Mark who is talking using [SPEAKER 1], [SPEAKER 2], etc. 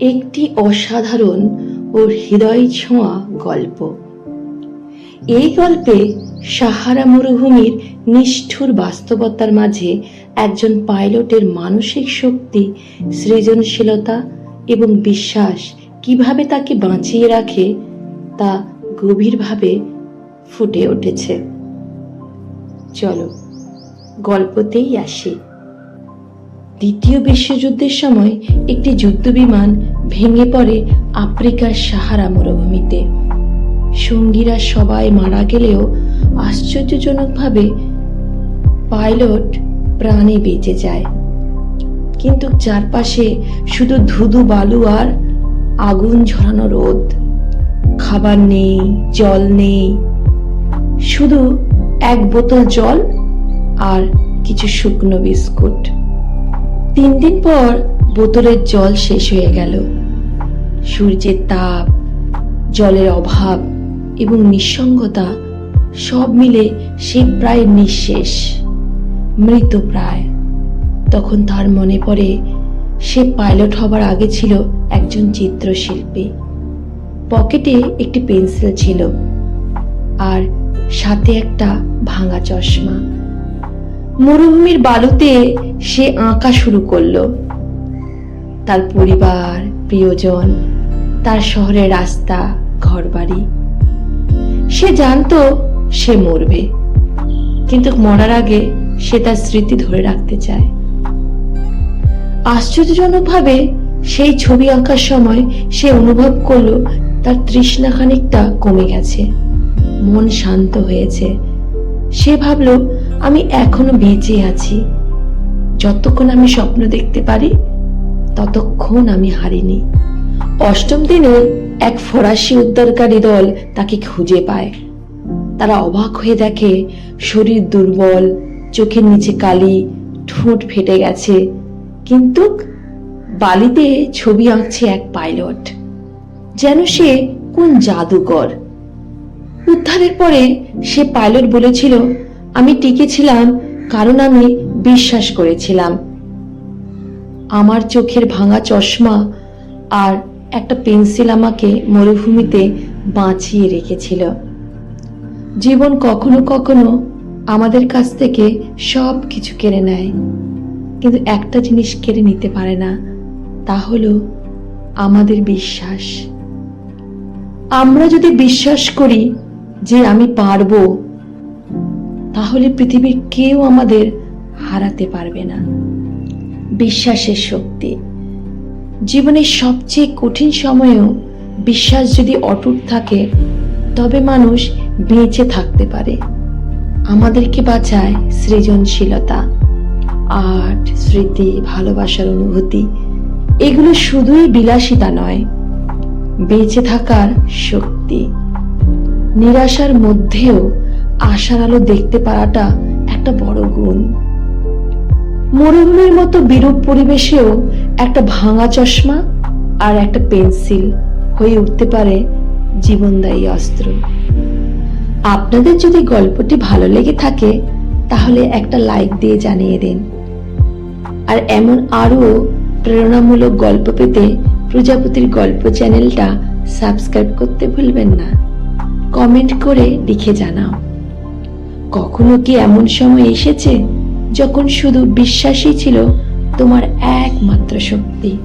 [SPEAKER 1] একটি অসাধারণ ও হৃদয় ছোঁয়া গল্প। এই গল্পে সাহারা মরুভূমির নিষ্ঠুর বাস্তবতার মাঝে একজন পাইলটের মানসিক শক্তি, সৃজনশীলতা এবং বিশ্বাস কীভাবে তাকে বাঁচিয়ে রাখে তা গভীরভাবে ফুটে উঠেছে। চলো, গল্পতেই আসি। দ্বিতীয় বিশ্বযুদ্ধের সময় একটি যুদ্ধবিমান ভেঙে পড়ে আফ্রিকার সাহারা মরুভূমিতে। সঙ্গীরা সবাই মারা গেলেও আশ্চর্যজনকভাবে পাইলট প্রাণে বেঁচে যায়। কিন্তু চারপাশে শুধু ধুধু বালু আর আগুন ঝরানো রোদ। খাবার নেই, জল নেই, শুধু এক বোতল জল আর কিছু শুকনো বিস্কুট। তিন দিন পর বোতলের জল শেষ হয়ে গেল। সূর্যের তাপ, জলের অভাব এবং নিঃসঙ্গতা সব মিলে সে প্রায় নিঃশেষ, মৃত প্রায়। তখন তার মনে পড়ে, সে পাইলট হবার আগে ছিল একজন চিত্রশিল্পী। পকেটে একটি পেন্সিল ছিল, আর সাথে একটা ভাঙা চশমা। মরুভূমির বালুতে সে আঁকা শুরু করল। তার পরিবার, প্রিয়জন, তার শহরের রাস্তা, ঘরবাড়ি। সে জানতো সে মরবে, কিন্তু মরার আগে সে তার স্মৃতি ধরে রাখতে চায়। আশ্চর্যজনকভাবে সেই ছবি আঁকার সময় সে অনুভব করল, তার তৃষ্ণা খানিকটা কমে গেছে, মন শান্ত হয়েছে। সে ভাবলো আমি এখনও বেঁচে আছি। যতক্ষণ আমি স্বপ্ন দেখতে পারি, ততক্ষণ আমি হারিনি। অষ্টম দিনে এক ফরাসি উদ্ধারকারী দল তাকে খুঁজে পায়। তারা অবাক হয়ে দেখে, শরীর দুর্বল, চোখের নিচে কালি, ঠোঁট ফেটে গেছে। কিন্তু বালিতে ছবি আঁকছে এক পাইলট, যেন সে কোন জাদুকর। উদ্ধারের পরে সে পাইলট বলেছিল আমি টিকেছিলাম কারণ আমি বিশ্বাস করেছিলাম। আমার চোখের ভাঙা চশমা আর একটা পেন্সিল আমাকে মরুভূমিতে বাঁচিয়ে রেখেছিল। জীবন কখনো কখনো আমাদের কাছ থেকে সব কিছু কেড়ে নেয়, কিন্তু একটা জিনিস কেড়ে নিতে পারে না, তা হলো আমাদের বিশ্বাস। আমরা যদি বিশ্বাস করি যে আমি পারব তাহলে পৃথিবীর কেউ আমাদের হারাতে পারবে না। বিশ্বাসের শক্তি। জীবনের সবচেয়ে কঠিন সময়েও বিশ্বাস যদি অটুট থাকে, তবে মানুষ বেঁচে থাকতে পারে। আমাদেরকে বাঁচায় সৃজনশীলতা, আর্ট, স্মৃতি, ভালোবাসার অনুভূতি। এগুলো শুধুই বিলাসিতা নয়, বেঁচে থাকার শক্তি। নিরাশার মধ্যেও আশার আলো দেখতে পারাটা একটা বড় গুণ। মরুভূমির মতো বিরূপ পরিবেশেও একটা ভাঙা চশমা আর একটা পেন্সিল হয়ে উঠতে পারে জীবনদায়ী অস্ত্র। আপনাদের যদি গল্পটি ভালো লেগে থাকে, তাহলে একটা লাইক দিয়ে জানিয়ে দিন। আর এমন আরও প্রেরণামূলক গল্প পেতে প্রজাপতির গল্প চ্যানেলটা সাবস্ক্রাইব করতে ভুলবেন না। কমেন্ট করে লিখে জানাও। কখনো কি এমন সময় এসেছে যখন শুধু বিশ্বাসই ছিল তোমার একমাত্র শক্তি?